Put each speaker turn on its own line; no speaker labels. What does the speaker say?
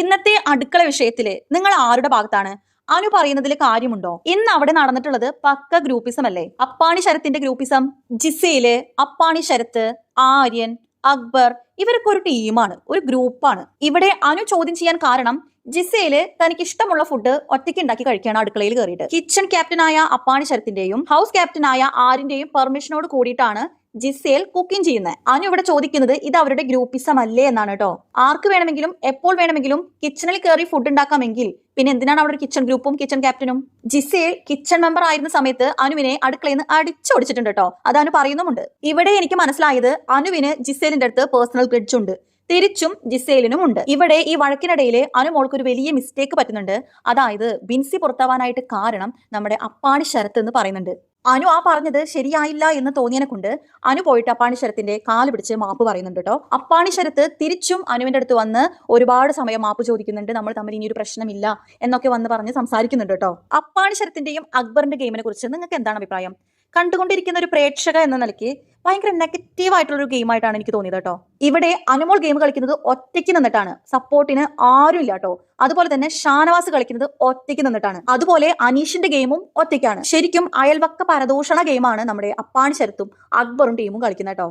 ഇന്നത്തെ അടുക്കള വിഷയത്തിൽ നിങ്ങൾ ആരുടെ ഭാഗത്താണ്? അനു പറയുന്നതിൽ കാര്യമുണ്ടോ? ഇന്ന് അവിടെ നടന്നിട്ടുള്ളത് പക്ക ഗ്രൂപ്പിസം അല്ലേ? അപ്പാണി ശരത്തിന്റെ ഗ്രൂപ്പിസം ജിസയിൽ അപ്പാണി ശരത്ത് ആര്യൻ അക്ബർ ഇവരൊക്കെ ഒരു ടീമാണ് ഒരു ഗ്രൂപ്പാണ്. ഇവിടെ അനു ചോദ്യം ചെയ്യാൻ കാരണം ജിസയിൽ തനിക്ക് ഇഷ്ടമുള്ള ഫുഡ് ഒറ്റയ്ക്ക് ഉണ്ടാക്കി കഴിക്കുകയാണ് അടുക്കളയിൽ കയറിയിട്ട്. കിച്ചൺ ക്യാപ്റ്റനായ അപ്പാണി ശരത്തിന്റെയും ഹൗസ് ക്യാപ്റ്റനായ ആരിന്റെയും പെർമിഷനോട് കൂടിയിട്ടാണ് ജിസേൽ കുക്കിംഗ് ചെയ്യുന്നത് അനു ഇവിടെ ചോദിക്കുന്നത് ഇത് അവരുടെ ഗ്രൂപ്പിസം അല്ലേ എന്നാണ് കേട്ടോ ആർക്ക് വേണമെങ്കിലും എപ്പോൾ വേണമെങ്കിലും കിച്ചണിൽ കയറി ഫുഡ് ഉണ്ടാക്കാമെങ്കിൽ പിന്നെ എന്തിനാണ് അവിടെ കിച്ചൺ ഗ്രൂപ്പും കിച്ചൺ ക്യാപ്റ്റനും ജിസേൽ കിച്ചൺ മെമ്പർ ആയിരുന്ന സമയത്ത് അനുവിനെ അടുക്കളയിൽ നിന്ന് അടിച്ചോടിച്ചിട്ടുണ്ട് കേട്ടോ അത് അനു പറയുന്നുമുണ്ട്. ഇവിടെ എനിക്ക് മനസ്സിലായത് അനുവിന് ജിസേലിന്റെ അടുത്ത് പേഴ്സണൽ ഗ്രഡ്ജ് ഉണ്ട്. തിരിച്ചും ജിസേലിനും ഉണ്ട്. ഇവിടെ ഈ വഴക്കിനിടയിൽ അനുമോൾക്ക് ഒരു വലിയ മിസ്റ്റേക്ക് പറ്റുന്നുണ്ട്. അതായത് ബിൻസി പുറത്താവാനായിട്ട് കാരണം നമ്മുടെ അപ്പാണി ശരത്ത് എന്ന് പറയുന്നുണ്ട്. അനു ആ പറഞ്ഞത് ശരിയായില്ല എന്ന് തോന്നിയനെ കൊണ്ട് അനു പോയിട്ട് അപ്പാണി ശരത്തിന്റെ കാൽ പിടിച്ച് മാപ്പ് പറയുന്നുണ്ട് കേട്ടോ. അപ്പാണി ശരത്ത് തിരിച്ചും അനുവിന്റെ അടുത്ത് വന്ന് ഒരുപാട് സമയം മാപ്പ് ചോദിക്കുന്നുണ്ട്. നമ്മൾ തമ്മിൽ ഇനി ഒരു പ്രശ്നമില്ല എന്നൊക്കെ വന്ന് പറഞ്ഞ് സംസാരിക്കുന്നുണ്ട് കേട്ടോ. അപ്പാണി ശരത്തിന്റെയും അക്ബറിന്റെ ഗെയിമിനെ കുറിച്ച് നിങ്ങൾക്ക് എന്താണ് അഭിപ്രായം? കണ്ടുകൊണ്ടിരിക്കുന്ന ഒരു പ്രേക്ഷക എന്ന നിലയ്ക്ക് ഭയങ്കര നെഗറ്റീവ് ആയിട്ടുള്ള ഒരു ഗെയിം ആയിട്ടാണ് എനിക്ക് തോന്നിയത് കേട്ടോ. ഇവിടെ അനുമോൾ ഗെയിം കളിക്കുന്നത് ഒറ്റയ്ക്ക് നിന്നിട്ടാണ്. സപ്പോർട്ടിന് ആരും ഇല്ല കേട്ടോ. അതുപോലെ തന്നെ ഷാനവാസ് കളിക്കുന്നത് ഒറ്റയ്ക്ക് നിന്നിട്ടാണ്. അതുപോലെ അനീഷിന്റെ ഗെയിമും ഒറ്റയ്ക്കാണ്. ശരിക്കും അയൽവക്ക പരദൂഷണ ഗെയിമാണ് നമ്മുടെ അപ്പാണി ശരത്തും അക്ബറും ടീമും കളിക്കുന്നത് കേട്ടോ.